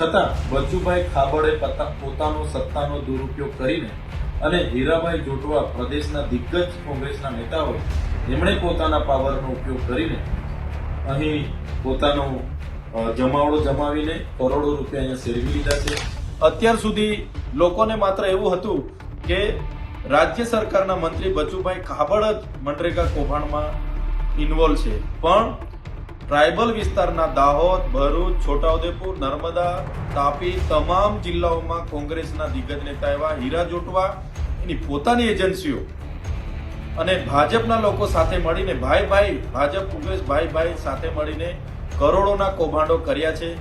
છતાં બચુભાઈ ખાબડે પતા- પોતાનો સત્તાનો દુરુપયોગ કરીને અને હીરાભાઈ જોટવા પ્રદેશના દિગ્ગજ કોંગ્રેસના નેતા હોય, એમણે પોતાના પાવરનો ઉપયોગ કરીને અહીં પોતાનો જમાવડો જમાવીને કરોડો રૂપિયા અહીંયા સેરવી લીધા છે. અત્યાર સુધી લોકોને માત્ર એવું હતું કે રાજ્ય સરકારના મંત્રી બચુભાઈ ખાબડ જ મનરેગા કૌભાંડમાં ઇન્વોલ્વ છે. પણ ટ્રાઇબલ વિસ્તારના દાહોદ, ભરૂચ, છોટાઉદેપુર, નર્મદા, તાપી તમામ જિલ્લાઓમાં કોંગ્રેસના દિગ્ગજ નેતા એવા હીરા જોટવા, એની પોતાની એજન્સીઓ અને ભાજપના લોકો સાથે મળીને ભાઈ ભાઈ ભાજપ, કોંગ્રેસ ભાઈ ભાઈ સાથે મળીને કરોડોના કૌભાંડો કર્યા છે.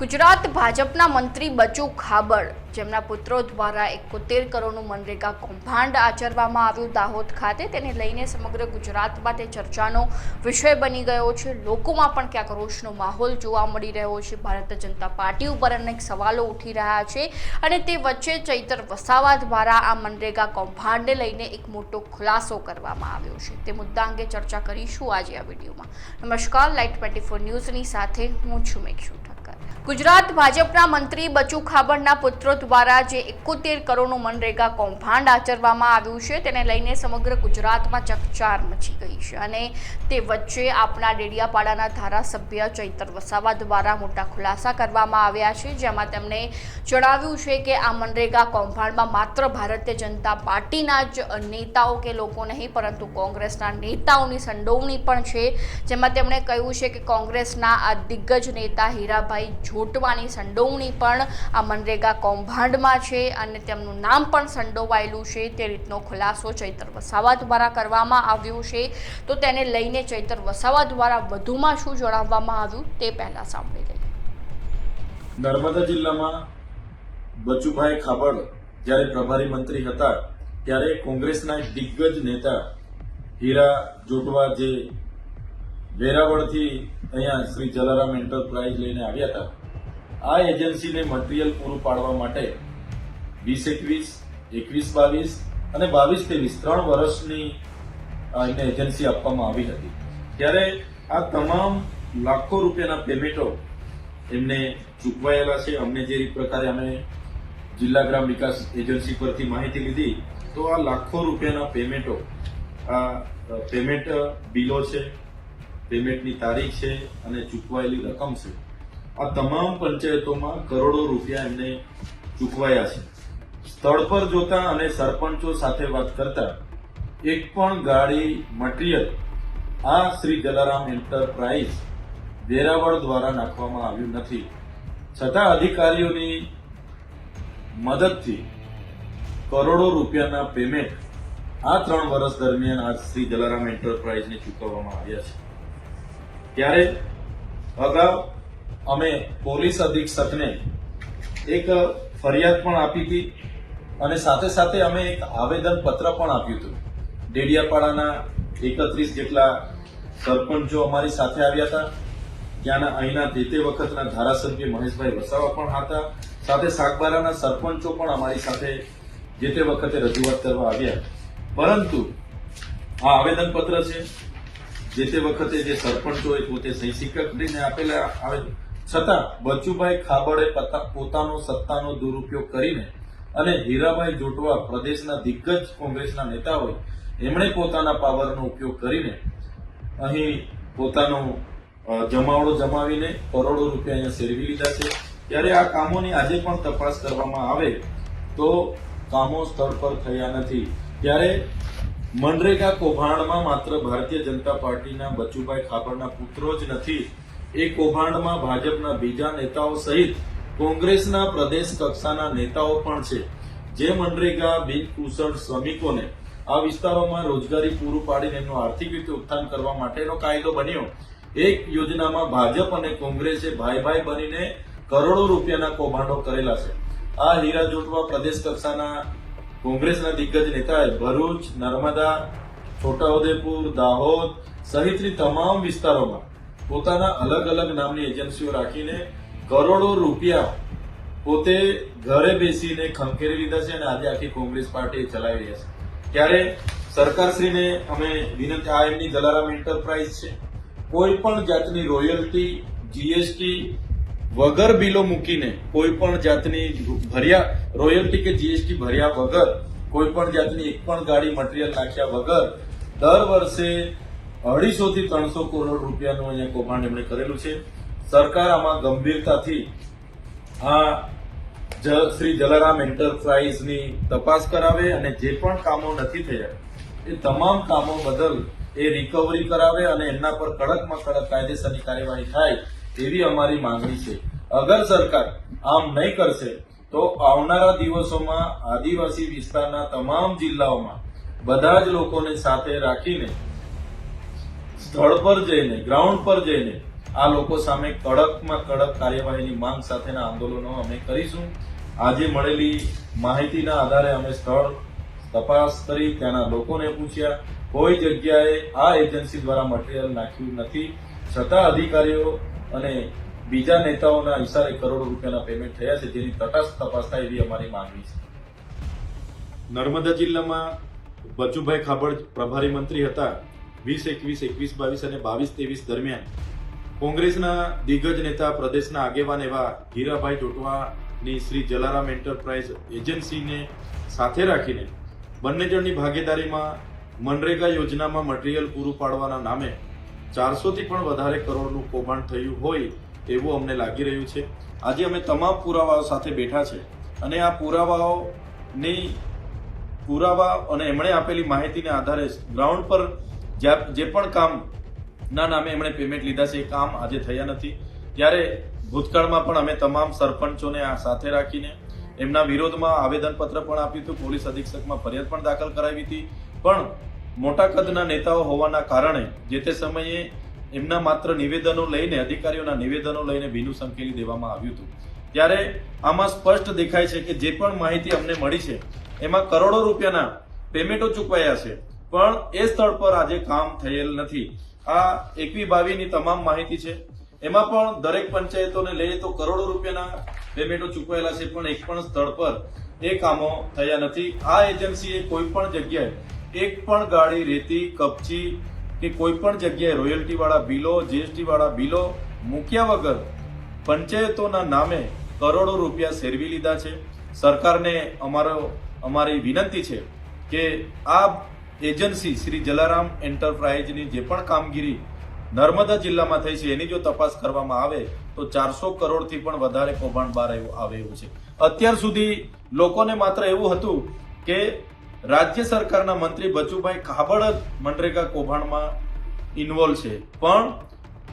ગુજરાત ભાજપના મંત્રી બચુ ખાબડ. જેમના પુત્રો દ્વારા એકોતેર કરોડનું મનરેગા કૌભાંડ આચરવામાં આવ્યું દાહોદ ખાતે. તેને લઈને સમગ્ર ગુજરાતમાં તે ચર્ચાનો વિષય બની ગયો છે. લોકોમાં પણ ક્યાંક રોષનો માહોલ જોવા મળી રહ્યો છે. ભારતીય જનતા પાર્ટી ઉપર અનેક સવાલો ઉઠી રહ્યા છે અને તે વચ્ચે ચૈતર વસાવા દ્વારા આ મનરેગા કૌભાંડને લઈને એક મોટો ખુલાસો કરવામાં આવ્યો છે. તે મુદ્દા અંગે ચર્ચા કરીશું આજે આ વિડીયોમાં. નમસ્કાર. લાઇટ ટ્વેન્ટી ફોર ન્યૂઝની સાથે હું છું મેક્ષુ ગુજરાત ભાજપના મંત્રી બચુ ખાબડના પુત્રો દ્વારા જે એકોતેર કરોડનું મનરેગા કૌભાંડ આચરવામાં આવ્યું છે, તેને લઈને સમગ્ર ગુજરાતમાં ચકચાર મચી ગઈ છે અને તે વચ્ચે આપણા ડેડિયાપાડાના ધારાસભ્ય ચૈતર વસાવા દ્વારા મોટા ખુલાસા કરવામાં આવ્યા છે, જેમાં તેમણે જણાવ્યું છે કે આ મનરેગા કૌભાંડમાં માત્ર ભારતીય જનતા પાર્ટીના જ નેતાઓ કે લોકો નહીં, પરંતુ કોંગ્રેસના નેતાઓની સંડોવણી પણ છે, જેમાં તેમણે કહ્યું છે કે કોંગ્રેસના આ દિગ્ગજ નેતા હીરાભાઈ જોટવાની સંડોવણી પણ આ મનરેગા કૌભાંડમાં છે અને તેમનું નામ પણ સંડોવાયેલું છે. તે રીતનો ખુલાસો ચૈતર વસાવા દ્વારા કરવામાં આવ્યો છે. તો તેને લઈને ચૈતર વસાવા દ્વારા વધુમાં શું જણાવવામાં આવ્યું તે પહેલાં સાંભળી લઈએ. નર્મદા જિલ્લામાં બચુભાઈ ખાબડ જ્યારે પ્રભારી મંત્રી હતા ત્યારે કોંગ્રેસના એક દિગ્ગજ નેતા હીરા જોટવા જે વેરાવળથી અહીંયા શ્રી જલારામ એન્ટરપ્રાઇઝ લઈને આવ્યા હતા આ એજન્સીને મટીરિયલ પૂરું પાડવા માટે વીસ એકવીસ એકવીસ બાવીસ અને બાવીસ ત્રેવીસ ત્રણ વર્ષની એને એજન્સી આપવામાં આવી હતી. ત્યારે આ તમામ લાખો રૂપિયાના પેમેન્ટો એમને ચૂકવાયેલા છે. અમને જે પ્રકારે અમે જિલ્લા ગ્રામ વિકાસ એજન્સી પરથી માહિતી લીધી, તો આ લાખો રૂપિયાના પેમેન્ટો, આ પેમેન્ટ બિલો છે, પેમેન્ટની તારીખ છે અને ચૂકવાયેલી રકમ છે. આ તમામ પંચાયતોમાં કરોડો રૂપિયા એમને ચૂકવાયા છે. સ્થળ પર જોતા અને સરપંચો સાથે વાત કરતા એક પણ ગાડી મટીરિયલ આ શ્રી જલારામ એન્ટરપ્રાઇઝ વેરાવળ દ્વારા નાખવામાં આવ્યું નથી. છતાં અધિકારીઓની મદદથી કરોડો રૂપિયાના પેમેન્ટ આ ત્રણ વર્ષ દરમિયાન આ શ્રી જલારામ એન્ટરપ્રાઇઝને ચૂકવવામાં આવ્યા છે. ત્યારે અગાઉ અમે પોલીસ અધિક્ષકને એક ફરિયાદ પણ આપી હતી અને સાથે સાથે અમે એક આવેદન પત્ર પણ આપ્યું હતું. ડેડિયાપાડાના એકત્રીસ જેટલા સરપંચો અમારી સાથે આવ્યા હતા. ત્યાંના અહીંના તે તે વખતના ધારાસભ્ય મહેશભાઈ વસાવા પણ હતા. સાથે સાગબારાના સરપંચો પણ અમારી સાથે જે તે વખતે રજૂઆત કરવા આવ્યા. પરંતુ આ આવેદન પત્ર છે, જે તે વખતે જે સરપંચોએ પોતે સહી સિક્કા કરીને આપેલા આવે છતાં બચુભાઈ ખાબડે પતા- પોતાનો સત્તાનો દુરુપયોગ કરીને અને હીરાભાઈ જોટવા પ્રદેશના દિગ્ગજ કોંગ્રેસના નેતા હોય, એમણે પોતાના પાવરનો ઉપયોગ કરીને અહીં પોતાનો જમાવડો જમાવીને કરોડો રૂપિયા અહીંયા સેરવી લીધા છે. ત્યારે આ કામોની આજે પણ તપાસ કરવામાં આવે તો કામો સ્થળ પર થયા નથી. ત્યારે મનરેગા કૌભાંડમાં માત્ર ભારતીય જનતા પાર્ટીના બચુભાઈ ખાબડના પુત્રો જ નથી એ કૌભાંડમાં ભાજપના બીજા નેતાઓ સહિત કોંગ્રેસના પ્રદેશ કક્ષાના નેતાઓ પણ છે. જે મનરેગા બિનકુશળ શ્રમિકોને આ વિસ્તારોમાં રોજગારી પૂરું પાડીને એમનું આર્થિક રીતે ઉત્થાન કરવા માટેનો કાયદો બન્યો. એક યોજનામાં ભાજપ અને કોંગ્રેસે ભાઈ ભાઈ બનીને કરોડો રૂપિયાના કૌભાંડો કરેલા છે. આ હીરા જોટવા પ્રદેશ કક્ષાના કોંગ્રેસના દિગ્ગજ નેતાએ ભરૂચ, નર્મદા, છોટાઉદેપુર, દાહોદ સહિતની તમામ વિસ્તારોમાં પોતાના અલગ અલગ નામની એજન્સીઓ રાખીને કરોડો રૂપિયા પોતે ઘરે બેસીને ખંખેરી લીધા છે અને આજે આખી કોંગ્રેસ પાર્ટી ચલાવી રહ્યા છે. ત્યારે સરકારશ્રીને અમે વિનંતી આ એમની દલારામ એન્ટરપ્રાઇઝ છે. કોઈ પણ જાતની રોયલ્ટી જીએસટી વગર બિલો મૂકીને કોઈ પણ જાતની ભર્યા રોયલ્ટી કે જીએસટી ભર્યા વગર, કોઈ પણ જાતની એક પણ ગાડી મટીરિયલ નાખ્યા વગર, દર વર્ષે અઢીસો થી ત્રણસો કરોડ રૂપિયાનું અહીંયા કૌભાંડ એમણે કરેલું છે. સરકાર આમાં ગંભીરતાથી આ શ્રી જલારામ એન્ટરપ્રાઇઝની તપાસ કરાવે અને જે પણ કામો નથી થયા, એ તમામ કામો બદલ એ રિકવરી કરાવે અને એમના પર કડકમાં કડક કાયદેસરની કાર્યવાહી થાય એવી અમારી માંગણી છે. અગર સરકાર આમ નહીં કરશે, તો આવનારા દિવસોમાં આદિવાસી વિસ્તારના તમામ જિલ્લાઓમાં બધા જ લોકોને સાથે રાખીને સ્થળ પર જઈને ગ્રાઉન્ડ પર જઈને આ લોકો સામે કડકમાં કડક કાર્યવાહીની માંગ સાથેના આંદોલનો અમે કરીશું. આજે મળેલી માહિતીના આધારે અમે સ્થળ તપાસ કરી ત્યાંના લોકોને પૂછ્યા. કોઈ જગ્યાએ આ એજન્સી દ્વારા મટીરિયલ નાખ્યું નથી. છતાં અધિકારીઓ અને બીજા નેતાઓના ઇશારે કરોડો રૂપિયાના પેમેન્ટ થયા છે. જેની તટસ્થ તપાસ થાય એવી અમારી માંગણી છે. નર્મદા જિલ્લામાં બચુભાઈ ખાબડ પ્રભારી મંત્રી હતા. વીસ, એકવીસ એકવીસ, બાવીસ અને બાવીસ, ત્રેવીસ દરમિયાન કોંગ્રેસના દિગ્ગજ નેતા પ્રદેશના આગેવાન એવા હીરાભાઈ ટોટવાની શ્રી જલારામ એન્ટરપ્રાઇઝ એજન્સીને સાથે રાખીને બંને જણની ભાગીદારીમાં મનરેગા યોજનામાં મટીરિયલ પૂરું પાડવાના નામે ચારસોથી પણ વધારે કરોડનું કૌભાંડ થયું હોય એવું અમને લાગી રહ્યું છે. આજે અમે તમામ પુરાવાઓ સાથે બેઠા છે અને આ પુરાવાઓની પુરાવા અને એમણે આપેલી માહિતીને આધારે ગ્રાઉન્ડ પર જે પણ કામ, ના નામે એમણે પેમેન્ટ લીધા છે, એ કામ આજે થયા નથી. ત્યારે ભૂતકાળમાં પણ અમે તમામ સરપંચોને આ સાથે રાખીને એમના વિરોધમાં આવેદનપત્ર પણ આપ્યું હતું, પોલીસ અધિક્ષકમાં ફરિયાદ પણ દાખલ કરાવી હતી. પણ મોટા કદના નેતાઓ હોવાના કારણે જે તે સમયે એમના માત્ર નિવેદનો લઈને, અધિકારીઓના નિવેદનો લઈને ભીનું સંકેલી દેવામાં આવ્યું હતું. ત્યારે આમાં સ્પષ્ટ દેખાય છે કે જે પણ માહિતી અમને મળી છે, એમાં કરોડો રૂપિયાના પેમેન્ટો ચૂકવાયા છે. પણ એ સ્થળ પર આજે કામ થયેલ નથી. આ એકવી બાવીની તમામ માહિતી છે. એમાં પણ દરેક પંચાયતોને લઈએ તો કરોડો રૂપિયાના પેમેન્ટો ચૂકવાયેલા છે, પણ એક પણ સ્થળ પર એ કામો થયા નથી. આ એજન્સીએ કોઈ પણ જગ્યાએ એક પણ ગાડી રેતી, કપચી કે કોઈ પણ જગ્યાએ રોયલ્ટી વાળા બિલો જીએસટી વાળા બિલો મૂક્યા વગર પંચાયતોના નામે કરોડો રૂપિયા સેરવી લીધા છે. સરકારને અમારો, અમારી વિનંતી છે કે આ એજન્સી શ્રી જલારામ એન્ટરપ્રાઇઝની જે પણ કામગીરી નર્મદા જિલ્લામાં થઈ છે, એની જો તપાસ કરવામાં આવે, તો ચારસો કરોડથી પણ વધારે કૌભાંડ બહાર આવે એવું છે. અત્યાર સુધી લોકોને માત્ર એવું હતું કે રાજ્ય સરકારના મંત્રી બચુભાઈ ખાબડ જ મનરેગા કૌભાંડમાં ઇન્વોલ્વ છે. પણ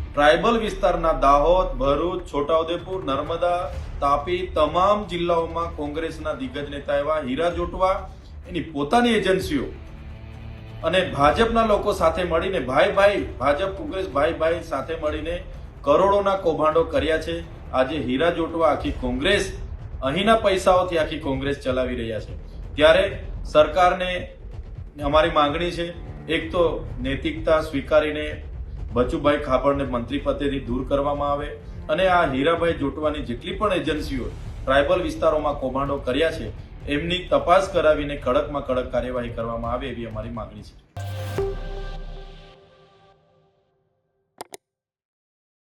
ટ્રાઇબલ વિસ્તારના દાહોદ, ભરૂચ, છોટાઉદેપુર, નર્મદા, તાપી તમામ જિલ્લાઓમાં કોંગ્રેસના દિગ્ગજ નેતા એવા હીરા જોટવા એની પોતાની એજન્સીઓ અને ભાજપના લોકો સાથે મળીને ભાઈ ભાઈ, ભાજપ, કોંગ્રેસ ભાઈ ભાઈ સાથે મળીને કરોડોના કૌભાંડો કર્યા છે. આજે હીરા જોટવા આખી કોંગ્રેસ, અહીંના પૈસાઓથી આખી કોંગ્રેસ ચલાવી રહ્યા છે. ત્યારે સરકારને અમારી માંગણી છે, એક તો નૈતિકતા સ્વીકારીને બચુભાઈ ખાબડને મંત્રી પદેથી દૂર કરવામાં આવે અને આ હીરાભાઈ જોટવાની જેટલી પણ એજન્સીઓ ટ્રાઇબલ વિસ્તારોમાં કૌભાંડો કર્યા છે એમની તપાસ કરાવીને કડકમાં કડક કાર્યવાહી કરવામાં આવે એવી અમારી માગણી છે.